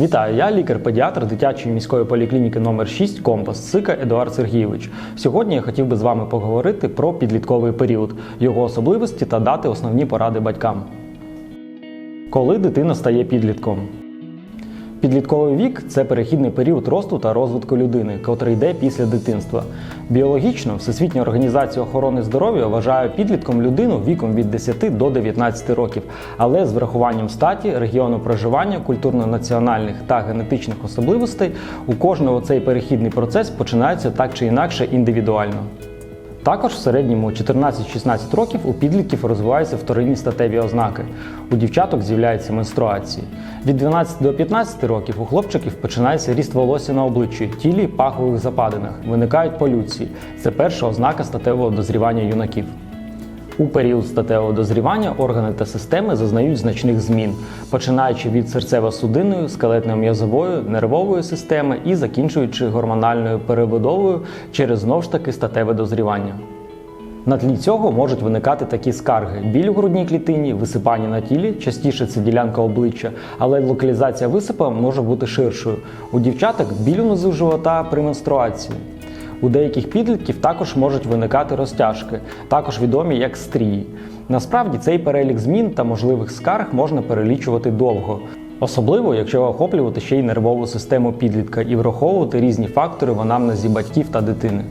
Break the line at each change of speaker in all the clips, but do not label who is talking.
Вітаю, я лікар-педіатр дитячої міської поліклініки номер 6 Компас Сика Едуард Сергійович. Сьогодні я хотів би з вами поговорити про підлітковий період, його особливості та дати основні поради батькам. Коли дитина стає підлітком? Підлітковий вік це перехідний період росту та розвитку людини, котрий йде після дитинства. Біологічно Всесвітня організація охорони здоров'я вважає підлітком людину віком від 10 до 19 років, але з врахуванням статі, регіону проживання, культурно-національних та генетичних особливостей у кожного цей перехідний процес починається так чи інакше індивідуально. Також в середньому 14-16 років у підлітків розвиваються вторинні статеві ознаки. У дівчаток з'являються менструації. Від 12 до 15 років у хлопчиків починається ріст волосся на обличчі, тілі, пахових западинах, виникають полюції. Це перша ознака статевого дозрівання юнаків. У період статевого дозрівання органи та системи зазнають значних змін, починаючи від серцево-судинної, скелетно-м'язової, нервової системи і закінчуючи гормональною перебудовою через знов ж таки статеве дозрівання. На тлі цього можуть виникати такі скарги: біль у грудній клітині, висипання на тілі, частіше це ділянка обличчя, але локалізація висипа може бути ширшою. У дівчаток біль унизу живота при менструації. У деяких підлітків також можуть виникати розтяжки, також відомі як стрії. Насправді цей перелік змін та можливих скарг можна перелічувати довго. Особливо, якщо охоплювати ще й нервову систему підлітка і враховувати різні фактори в анамнезі батьків та дитини.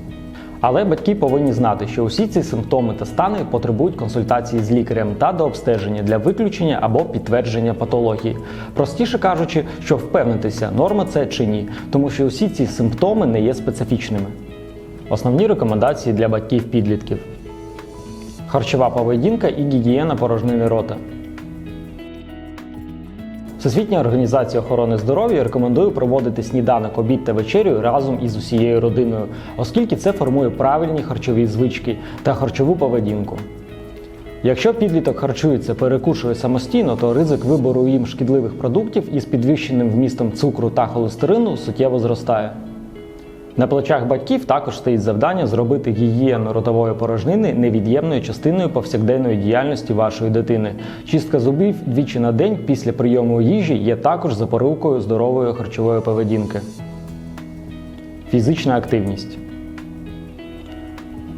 Але батьки повинні знати, що усі ці симптоми та стани потребують консультації з лікарем та до обстеження для виключення або підтвердження патології. Простіше кажучи, що впевнитися, норма це чи ні, тому що усі ці симптоми не є специфічними. Основні рекомендації для батьків-підлітків: харчова поведінка і гігієна порожнини рота. Всесвітня організація охорони здоров'я рекомендує проводити сніданок, обід та вечерю разом із усією родиною, оскільки це формує правильні харчові звички та харчову поведінку. Якщо підліток харчується, перекушує самостійно, то ризик вибору їм шкідливих продуктів із підвищеним вмістом цукру та холестерину суттєво зростає. На плечах батьків також стоїть завдання зробити гігієну ротової порожнини невід'ємною частиною повсякденної діяльності вашої дитини. Чистка зубів двічі на день після прийому їжі є також запорукою здорової харчової поведінки. Фізична активність.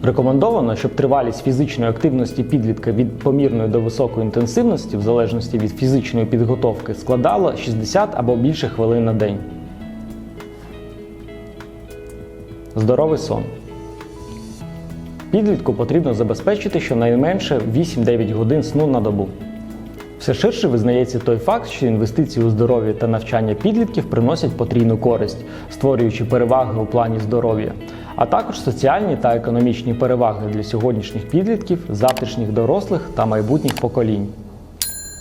Рекомендовано, щоб тривалість фізичної активності підлітка від помірної до високої інтенсивності, в залежності від фізичної підготовки, складала 60 або більше хвилин на день. Здоровий сон. Підлітку потрібно забезпечити щонайменше 8-9 годин сну на добу. Все ширше визнається той факт, що інвестиції у здоров'я та навчання підлітків приносять потрійну користь, створюючи переваги у плані здоров'я, а також соціальні та економічні переваги для сьогоднішніх підлітків, завтрашніх дорослих та майбутніх поколінь.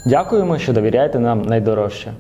Дякуємо, що довіряєте нам найдорожче.